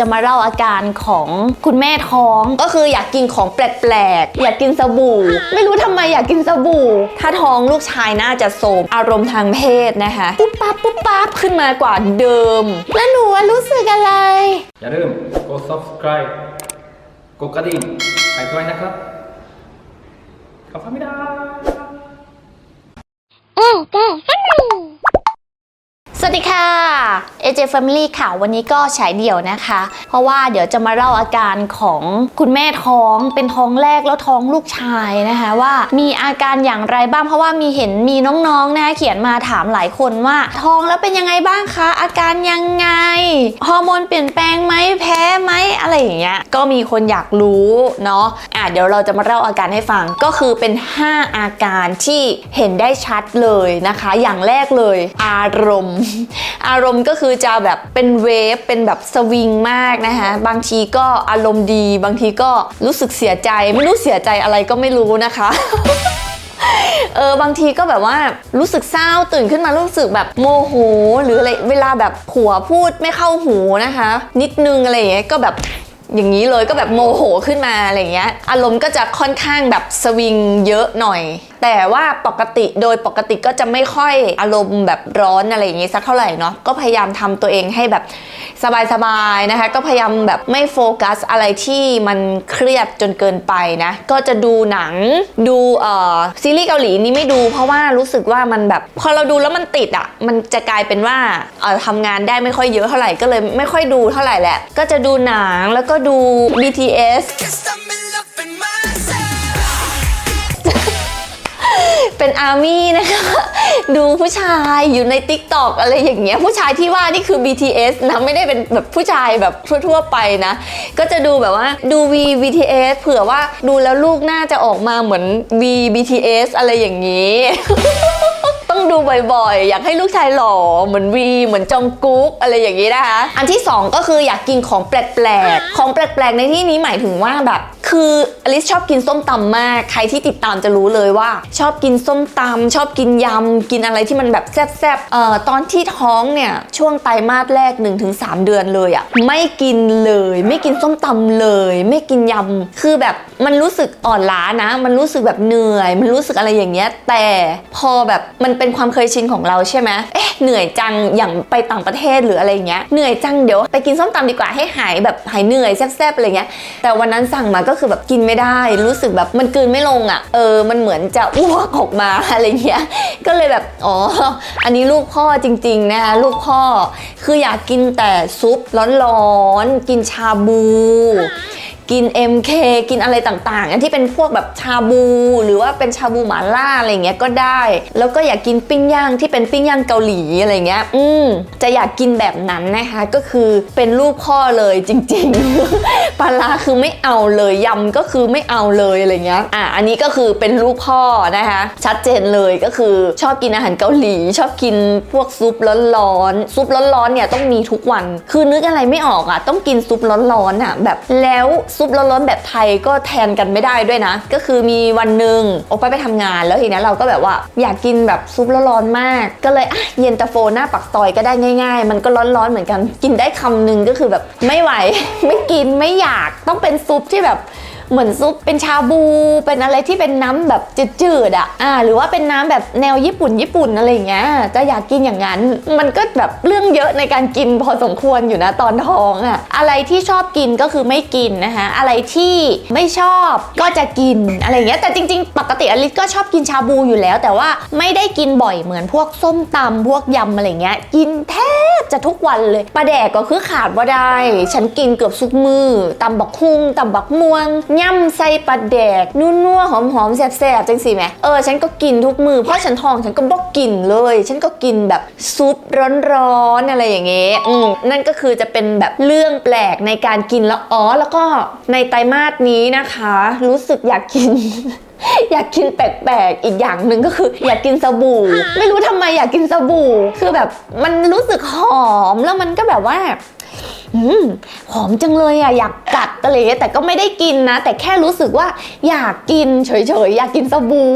จะมาเล่าอาการของคุณแม่ท้องก็คืออยากกินของแปลกๆ อยากกินสบู่ ไม่รู้ทำไมอยากกินสบู่ ถ้าท้องลูกชายน่าจะโสมอารมณ์ทางเพศนะคะปุ๊บปั๊บปุ๊บปั๊บขึ้นมากว่าเดิม แล้วหนูรู้สึกอะไร อย่าลืมกด subscribe กดกระดิ่งให้ด้วยนะครับขอบคุณไม่ได้สวัสดีค่ะ AJ Family ค่ะ วันนี้ก็ฉายเดี่ยวนะคะ เพราะว่าเดี๋ยวจะมาเล่าอาการของคุณแม่ท้องเป็นท้องแรกแล้วท้องลูกชายนะคะ ว่ามีอาการอย่างไรบ้างเพราะว่ามีเห็นมีน้องๆนะคะเขียนมาถามหลายคนว่า ท้องแล้วเป็นยังไงบ้างคะ อาการยังไงฮอร์โมนเปลี่ยนแปลงไหมแพ้ไหมอะไรอย่างเงี้ยก็มีคนอยากรู้เนาะอะเดี๋ยวเราจะมาเล่าอาการให้ฟังก็คือเป็น 5 อาการที่เห็นได้ชัดเลยนะคะ อย่างแรกเลย อารมณ์ อารมณ์ก็คือจะแบบเป็นเวฟเป็นแบบสวิงมากนะคะบางทีก็อารมณ์ดี บางทีก็รู้สึกเสียใจ ไม่รู้เสียใจอะไรก็ไม่รู้นะคะเออบางทีก็แบบว่ารู้สึกเศร้าตื่นขึ้นมารู้สึกแบบโมโหหรืออะไรเวลาแบบผัวพูดไม่เข้าหูนะคะ นิดนึงอะไรอย่างเงี้ยก็แบบ อย่างนี้เลยก็แบบโมโหขึ้นมาอะไรเงี้ยอารมณ์ก็จะค่อนข้างแบบสวิงเยอะหน่อย แต่ว่าปกติโดยปกติก็จะไม่ค่อยอารมณ์แบบร้อนอะไรอย่างงี้สักเท่าไหร่เนาะก็พยายามทำตัวเองให้แบบ สบายๆนะคะ ก็พยายามแบบไม่โฟกัสอะไรที่มันเครียดจนเกินไปนะ ก็จะดูหนังดูเอ่อซีรีส์เกาหลีนี้ไม่ดู เพราะว่ารู้สึกว่ามันแบบ พอเราดูแล้วมันติดอะมันจะกลายเป็นว่าเอ่อทำงานได้ไม่ค่อยเยอะเท่าไหร่ก็เลยไม่ค่อยดูเท่าไหร่แหละ ก็จะดูหนังแล้วก็ดู BTS เป็นอาร์มี่นะคะ ดูผู้ชายอยู่ใน t ิ k t o k อะไรอย่างเงี้ยผู้ชายที่ว่านี่คือ BTS นะไม่ได้เป็นแบบผู้ชายแบบทั่วๆไปนะ ก็จะดูแบบว่าดู V BTS เผื่อว่าดูแล้วลูกน่าจะออกมาเหมือน V BTS อะไรอย่างนี้ ต้องดูบ่อยๆ อยากให้ลูกชายหล่อเหมือนวีเหมือนจองกุ๊กอะไรอย่างนี้นะคะ อันที่ 2 ก็คืออยากกินของแปลกๆ ของแปลกๆ ในที่นี้หมายถึงว่าแบบ คืออลิซชอบกินส้มตำมาก ใครที่ติดตามจะรู้เลยว่า ชอบกินส้มตำชอบกินยำ กินอะไรที่มันแบบแซ่บๆเอ่อตอนที่ท้องเนี่ย ช่วงไตรมาสแรก 1-3 เดือนเลยอะไม่กินเลย ไม่กินส้มตำเลย ไม่กินยำ คือแบบมันรู้สึกอ่อนล้านะ มันรู้สึกแบบเหนื่อย มันรู้สึกอะไรอย่างเงี้ย แต่พอแบบมันเป็นความเคยชินของเราใช่ไหมเอ๊ะเหนื่อยจังอย่างไปต่างประเทศหรืออะไรเงี้ยเหนื่อยจังเดี๋ยวไปกินส้มตำดีกว่าให้หายแบบหายเหนื่อยแซ่บๆอะไรเงี้ยแต่วันนั้นสั่งมาก็คือือแบบกินไม่ได้ รู้สึกแบบมันกลืนไม่ลงอะ่ะ เออ มันเหมือนจะอ้วกออกมาอะไรเงี้ย ก็เลยแบบอ๋อ อันนี้ลูกพ่อจริงๆนะคะลูกพ่อ คืออยากกินแต่ซุปร้อนๆ กินชาบู กิน MK กินอะไรต่างๆ อันที่เป็นพวกแบบชาบู หรือว่าเป็นชาบูหมาล่าอะไรเงี้ยก็ได้ แล้วก็อยากกินปิ้งย่างที่เป็นปิ้งย่างเกาหลีอะไรเงี้ย อืมจะอยากกินแบบนั้นนะคะ ก็คือเป็นลูกพ่อเลยจริง ๆ ปลาร้าคือไม่เอาเลยยำก็คือไม่เอาเลยอะไรเงี้ย อะอันนี้ก็คือเป็นลูกพ่อนะคะ ชัดเจนเลยก็คือชอบกินอาหารเกาหลี ชอบกินพวกซุปร้อนๆซุปร้อนๆเนี่ยต้องมีทุกวัน คือนึกอะไรไม่ออกอะต้องกินซุปร้อนๆอะแบบแล้วซุปร้อนๆแบบไทยก็แทนกันไม่ได้ด้วยนะ ก็คือมีวันหนึ่งโอป้าไปทำงานแล้วทีนี้เราก็แบบว่าอยากกินแบบซุปร้อนๆมาก ก็เลยอะเย็นตาโฟหน้าปักซอยก็ได้ง่าย ๆ มันก็ร้อนๆเหมือนกัน กินได้คำหนึ่งก็คือแบบไม่ไหว ไม่กินไม่อยากต้องเป็นซุปที่แบบ เหมือนซุปเป็นชาบู เป็นอะไรที่เป็นน้ำแบบจืดๆอะอ่าหรือว่าเป็นน้ำแบบแนวญี่ปุ่นญี่ปุ่นอะไรอย่างเงี้ยจะอยากกินอย่างนั้น มันก็แบบเรื่องเยอะในการกินพอสมควรอยู่นะตอนท้องอะอะไรที่ชอบกินก็คือไม่กินนะคะอะไรที่ไม่ชอบก็จะกินอะไรอย่างเงี้ยแต่จริง ๆ ปกติอลิสก็ชอบกินชาบูอยู่แล้ว แต่ว่าไม่ได้กินบ่อยเหมือนพวกส้มตำพวกยำอะไรเงี้ยกินแทบจะทุกวันเลยปลาแดกก็คือขาดว่าได้ ฉันกินเกือบทุกมือตำบักคุ้งตำบักม่วงย่ำใส่ปลาแดกนัวๆหอมๆแซ่บๆจังสิแหมเออฉันก็กินทุกมือเพราะฉันท้องฉันก็บอกกินเลย ฉันก็กินแบบซุปร้อนๆอะไรอย่างเงี้ยอืมนั่นก็คือจะเป็นแบบเรื่องแปลกในการกินแล้วอ๋อแล้วก็ในไตรมาสนี้นะคะ รู้สึกอยากกินอยากกินแปลกๆ อีกอย่างหนึ่งก็คือ อยากกินสบู่ ไม่รู้ทำไมอยากกินสบู่ คือแบบมันรู้สึกหอมแล้วมันก็แบบว่า อืมหอมจังเลยอะอยากกัดอะไรเงี้ยแต่ก็ไม่ได้กินนะ แต่แค่รู้สึกว่าอยากกินเฉยๆ อยากกินสบู่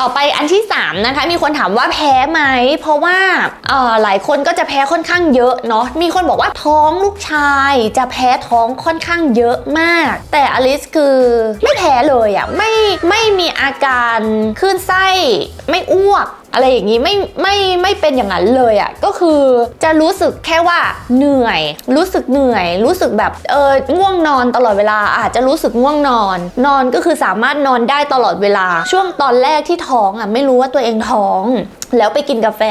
ต่อไปอันที่ 3 นะคะ มีคนถามว่าแพ้ไหม เพราะว่าเอ่อหลายคนก็จะแพ้ค่อนข้างเยอะเนาะมีคนบอกว่าท้องลูกชายจะแพ้ท้องค่อนข้างเยอะมาก แต่อลิสคือไม่แพ้เลยอะ่ะไม่ไม่มีอาการคลื่นไส้ไม่อ้วก อะไรอย่างนี้ไม่ไม่ไม่เป็นอย่างนั้นเลยอะ่ะก็คือจะรู้สึกแค่ว่าเหนื่อย รู้สึกเหนื่อย รู้สึกแบบเออง่วงนอนตลอดเวลาอาจจะรู้สึกง่วงนอน นอนก็คือสามารถนอนได้ตลอดเวลา ช่วงตอนแรกที่ท้องอะไม่รู้ว่าตัวเองท้องแล้วไปกินกาแฟ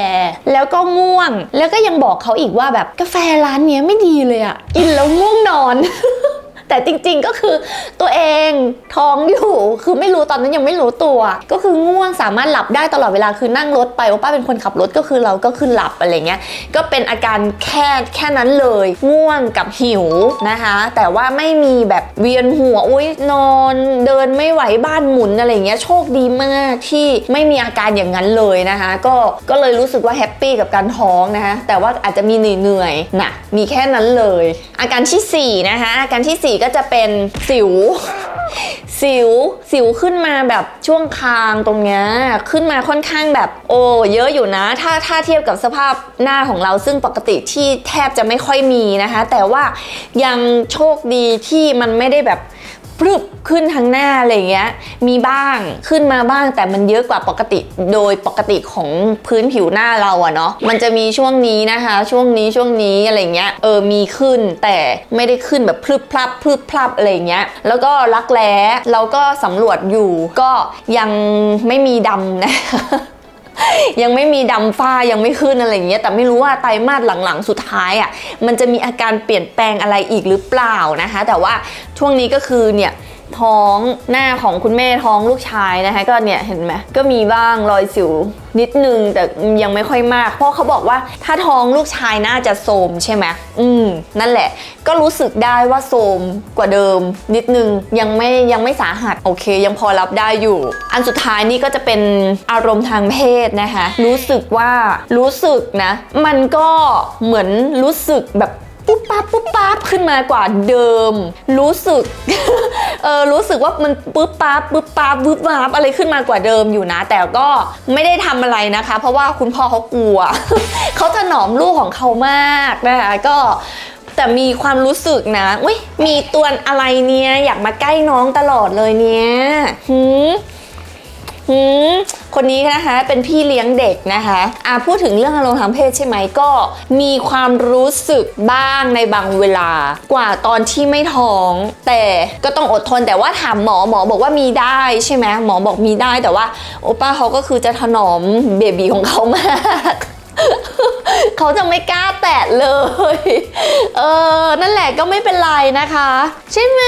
แล้วก็ง่วง แล้วก็ยังบอกเขาอีกว่าแบบกาแฟร้านนี้ไม่ดีเลยอะ่ะกินแล้วง่วงนอน แต่จริงๆก็คือตัวเองท้องอยู่คือไม่รู้ตอนนั้นยังไม่รู้ตัว ก็คือง่วงสามารถหลับได้ตลอดเวลาคือนั่งรถไปโอป้าเป็นคนขับรถก็คือเราก็คือหลับอะไรเงี้ยก็เป็นอาการแค่แค่นั้นเลย ง่วงกับหิวนะคะ แต่ว่าไม่มีแบบเวียนหัวอุ้ยนอนเดินไม่ไหวบ้านหมุนอะไรเงี้ยโชคดีมากที่ไม่มีอาการอย่างนั้นเลยนะคะ ก็ก็เลยรู้สึกว่าแฮปปี้กับการท้องนะคะแต่ว่าอาจจะมีเหนื่อยๆนะมีแค่นั้นเลย อาการทีสี่4นะคะอาการทีสี่4ก็จะเป็นสิว สิว สิวขึ้นมาแบบช่วงคางตรงเนี้ยขึ้นมาค่อนข้างแบบโอ้เยอะอยู่นะ ถ้าถ้าเทียบกับสภาพหน้าของเราซึ่งปกติที่แทบจะไม่ค่อยมีนะคะ แต่ว่ายังโชคดีที่มันไม่ได้แบบ พรึบขึ้นทางหน้าอะไรอย่างเงี้ยมีบ้างขึ้นมาบ้างแต่มันเยอะกว่าปกติโดยปกติของพื้นผิวหน้าเราอะเนาะมันจะมีช่วงนี้นะคะ ช่วงนี้ช่วงนี้อะไรเงี้ยเออมีขึ้นแต่ไม่ได้ขึ้นแบบพรึบพลับพรึบพลับอะไรเงี้ยแล้วก็รักแร้เราก็สำรวจอยู่ก็ยังไม่มีดำนะ ยังไม่มีดำฝ้ายังไม่ขึ้นอะไรอย่างเงี้ยแต่ไม่รู้ว่าไตรมาสหลังๆสุดท้ายอะ่ะมันจะมีอาการเปลี่ยนแปลงอะไรอีกหรือเปล่านะคะ แต่ว่าช่วงนี้ก็คือเนี่ย ท้องหน้าของคุณแม่ท้องลูกชายนะคะก็เนี่ยเห็นไหมก็มีบ้างรอยสิวนิดนึงแต่ยังไม่ค่อยมาก เพราะเขาบอกว่าถ้าท้องลูกชายน่าจะโทมใช่ไหมอืมนั่นแหละ ก็รู้สึกได้ว่าโทมกว่าเดิม นิดนึงยังไม่ยังไม่สาหัสโอเค ยังพอรับได้อยู่ อันสุดท้ายนี่ก็จะเป็นอารมณ์ทางเพศนะคะ รู้สึกว่ารู้สึกนะ มันก็เหมือนรู้สึกแบบ ปั๊บปุ๊บปั๊บขึ้นมากว่าเดิม รู้สึก เออรู้สึกว่ามันปุ๊บปั๊บปุ๊บปั๊บปุ๊บปั๊บอะไรขึ้นมากว่าเดิมอยู่นะ แต่ก็ไม่ได้ทำอะไรนะคะ เพราะว่าคุณพ่อเขากลัวเขาถนอมลูกของเขามากนะคะก็แต่มีความรู้สึกนะ อุ้ยมีตัวอะไรเนี่ย อยากมาใกล้น้องตลอดเลยเนี่ยหืม หืมคนนี้นะคะเป็นพี่เลี้ยงเด็กนะคะอะพูดถึงเรื่องอารมณ์ทางเพศใช่ไหมก็มีความรู้สึกบ้างในบางเวลา กว่าตอนที่ไม่ท้อง แต่ก็ต้องอดทนแต่ว่าถามหมอหมอบอกว่ามีได้ใช่ไหมหมอบอกมีได้แต่ว่าโอป้าเขาก็คือจะถนอมเบบีของเขามากเขาจะไม่กล้าแตะเลย เออ นั่นแหละก็ไม่เป็นไรนะคะ ใช่ไหม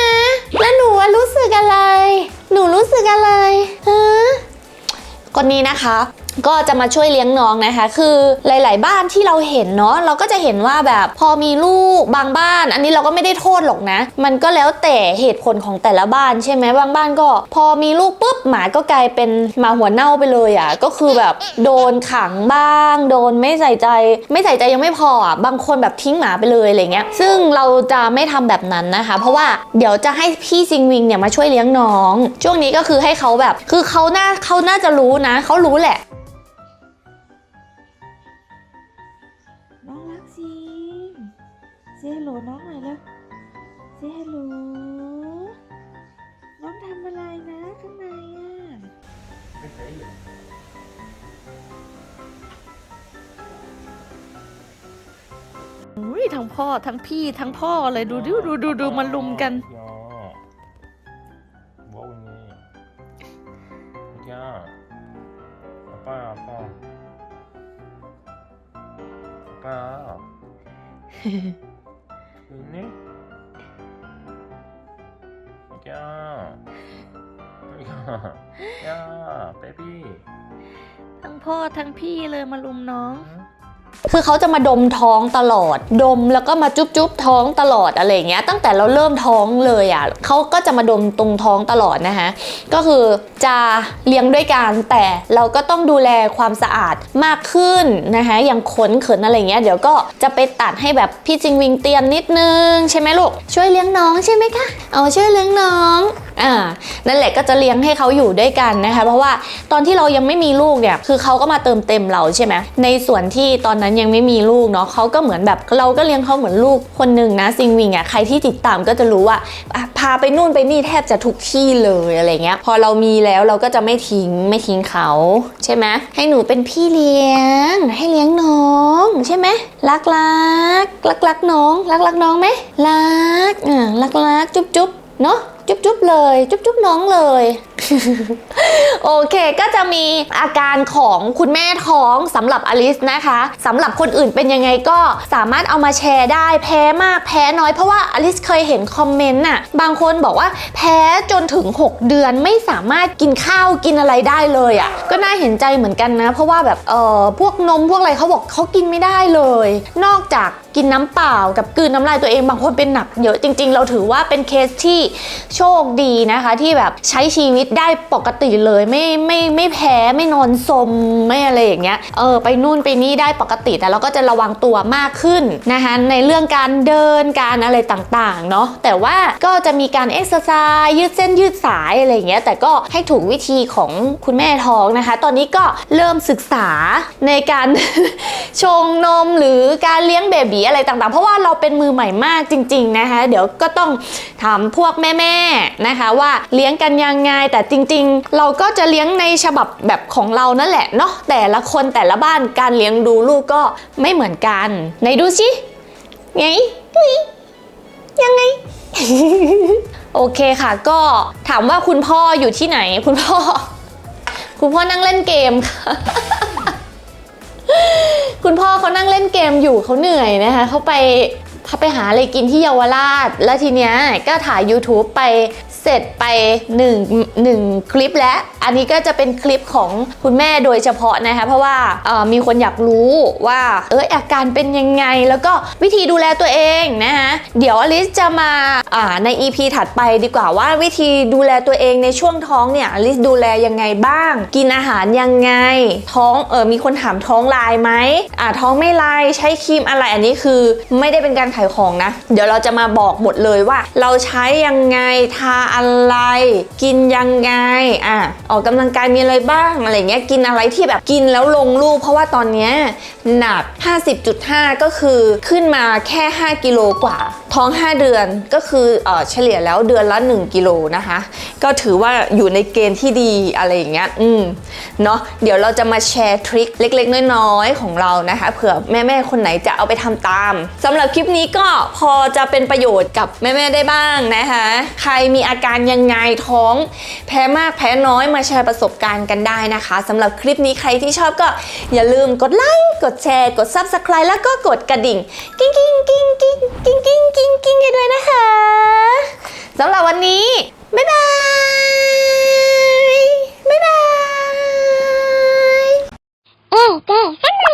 แล้วหนูว่ารู้สึกอะไร หนูรู้สึกอะไรฮะ คนนี้นะคะ ก็จะมาช่วยเลี้ยงน้องนะคะ คือหลาย ๆ บ้านที่เราเห็นเนาะเราก็จะเห็นว่าแบบพอมีลูกบางบ้าน อันนี้เราก็ไม่ได้โทษหรอกนะ มันก็แล้วแต่เหตุผลของแต่ละบ้านใช่ไหมบางบ้านก็ พอมีลูกปุ๊บหมาก็กลายเป็นหมาหัวเน่าไปเลยอะก็คือแบบโดนขังบ้าง โดนไม่ใส่ใจ ไม่ใส่ใจยังไม่พออะบางคนแบบทิ้งหมาไปเลยอะไรเงี้ย ซึ่งเราจะไม่ทำแบบนั้นนะคะ เพราะว่าเดี๋ยวจะให้พี่ซิงวิงเนี่ยมาช่วยเลี้ยงน้อง ช่วงนี้ก็คือให้เขาแบบ คือเขาน่าเขาน่าจะรู้นะเขารู้แหละ สิงเซฮัลโหลน้องหน่อยแล้วเซฮัลโหลน้องทำอะไรนะข้างในอะอุ้ยทั้งพ่อทั้งพี่ทั้งพ่อเลยดูดูดูดูดูมันลุมกัน 아빠야. 여기 있니? 야, 야, 야, 베비. ทั้งพ่อทั้งพี่เลยมาลุมน้อง 응? คือเขาจะมาดมท้องตลอด ดมแล้วก็มาจุ๊บจุ๊บท้องตลอดอะไรเงี้ย ตั้งแต่เราเริ่มท้องเลยอะเขาก็จะมาดมตรงท้องตลอดนะคะก็คือจะเลี้ยงด้วยกันแต่เราก็ต้องดูแลความสะอาดมากขึ้นนะคะอย่างขนเขินอะไรเงี้ยเดี๋ยวก็จะไปตัดให้แบบพี่จิงวิงเตียนนิดนึงใช่ไหมลูกช่วยเลี้ยงน้องใช่ไหมคะเอาช่วยเลี้ยงน้อง อ่านั่นแหละก็จะเลี้ยงให้เขาอยู่ด้วยกันนะคะ เพราะว่าตอนที่เรายังไม่มีลูกเนี่ยคือเขาก็มาเติมเต็มเราใช่ไหมในส่วนที่ตอนนั้นยังไม่มีลูกเนาะเขาก็เหมือนแบบเราก็เลี้ยงเขาเหมือนลูกคนหนึ่งนะซิงวิงอะใครที่ติดตามก็จะรู้ว่าพาไปนู่นไปนี่แทบจะทุกที่เลยอะไรเงี้ย พอเรามีแล้วเราก็จะไม่ทิ้งไม่ทิ้งเขาใช่ไหมให้หนูเป็นพี่เลี้ยง ให้เลี้ยงน้องใช่ไหมรักรักรักรักน้อง รักรักน้องไหมรักอ่ารักรักจุ๊บจุ๊บเนาะ จุ๊บจุ๊บเลย จุ๊บจุ๊บน้องเลย โอเคก็จะมีอาการของคุณแม่ท้องสำหรับอลิสนะคะสำหรับคนอื่นเป็นยังไงก็สามารถเอามาแชร์ได้แพ้มากแพ้น้อยเพราะว่าอลิสเคยเห็นคอมเมนต์น่ะบางคนบอกว่าแพ้จนถึง 6 เดือนไม่สามารถกินข้าวกินอะไรได้เลยอะ่ะก็น่าเห็นใจเหมือนกันนะ เพราะว่าแบบเออพวกนมพวกอะไรเขาบอกเขากินไม่ได้เลย นอกจากกินน้ำเปล่ากับกืนน้ำลายตัวเองบางคนเป็นหนักเยอะจริง ๆ เราถือว่าเป็นเคสที่โชคดีนะคะ ที่แบบใช้ชีวิตได้ปกติเลยไม่ไม่ไม่แพ้ไม่นอนสมไม่อะไรอย่างเงี้ยเออไปนู่นไปนี่ได้ปกติ แต่เราก็จะระวังตัวมากขึ้นนะคะในเรื่องการเดินการอะไรต่างๆเนาะแต่ว่าก็จะมีการเอ็กซ์ไซส์ยืดเส้นยืดสายอะไรอย่างเงี้ยแต่ก็ให้ถูกวิธีของคุณแม่ท้องนะคะ ตอนนี้ก็เริ่มศึกษาในการชงนมหรือการเลี้ยงเบบีอะไรต่างๆ เพราะว่าเราเป็นมือใหม่มากจริง ๆนะคะ เดี๋ยวก็ต้องถามพวกแม่ๆนะคะ ว่าเลี้ยงกันยังไง แต่จริง ๆ เราก็จะเลี้ยงในฉบับแบบของเรานั่นแหละเนาะแต่ละคนแต่ละบ้านการเลี้ยงดูลูกก็ไม่เหมือนกันไหนดูสิไงยังไงโอเคค่ะก็ถามว่าคุณพ่ออยู่ที่ไหน คุณพ่อ คุณพ่อนั่งเล่นเกมค่ะ คุณพ่อเขานั่งเล่นเกมอยู่เขาเหนื่อยนะคะเขาไปเขาไปหาอะไรกินที่เยาวราช แล้วทีเนี้ยก็ถ่าย YouTube ไป เสร็จไปหนึ่งหนึ่งคลิปแล้ว อันนี้ก็จะเป็นคลิปของคุณแม่โดยเฉพาะนะคะ เพราะว่ามีคนอยากรู้ว่า เอออาการเป็นยังไง แล้วก็วิธีดูแลตัวเองนะคะเดี๋ยวอลิสจะมาาใน EP ถัดไปดีกว่าว่าวิธีดูแลตัวเองในช่วงท้องเนี่ยอลิสดูแลยังไงบ้าง กินอาหารยังไง ท้องเออมีคนถามท้องลายไหมอ่าท้องไม่ลายใช้ครีมอะไรอันนี้คือไม่ได้เป็นการขายของนะ เดี๋ยวเราจะมาบอกหมดเลยว่า เราใช้ยังไงทาอะไร กินยังไงอะออกกำลังกายมีอะไรบ้างอะไรเงี้ยกินอะไรที่แบบกินแล้วลงรูป เพราะว่าตอนเนี้ยหนัก 50.5 ก็คือขึ้นมาแค่ 5 กิโลกว่า ท้อง 5 เดือนก็คือเออเฉลี่ยแล้วเดือนละ 1 กิโลนะคะ ก็ถือว่าอยู่ในเกณฑ์ที่ดีอะไรอย่างเงี้ยอืมเนาะเดี๋ยวเราจะมาแชร์ทริคเล็ก ๆ น้อยๆของเรานะคะเผื่อแม่ ๆ คนไหนจะเอาไปทำตามสำหรับคลิปนี้ก็พอจะเป็นประโยชน์กับแม่ ๆ ได้บ้างนะคะ ใครมีอาการยังไงท้อง แพ้มากแพ้น้อยมาแชร์ประสบการณ์กันได้นะคะสำหรับคลิปนี้ใครที่ชอบก็อย่าลืมกดไลค์กดแชร์ กด Subscribe แล้วก็กดกระดิ่ง กิ้งกิ้งกิ้งกิ้งกิ้งกิ้งกิ้งกิ้งกันด้วยนะคะสำหรับวันนี้ บ๊ายบายบ๊ายบายโอเก้ฮัลโหล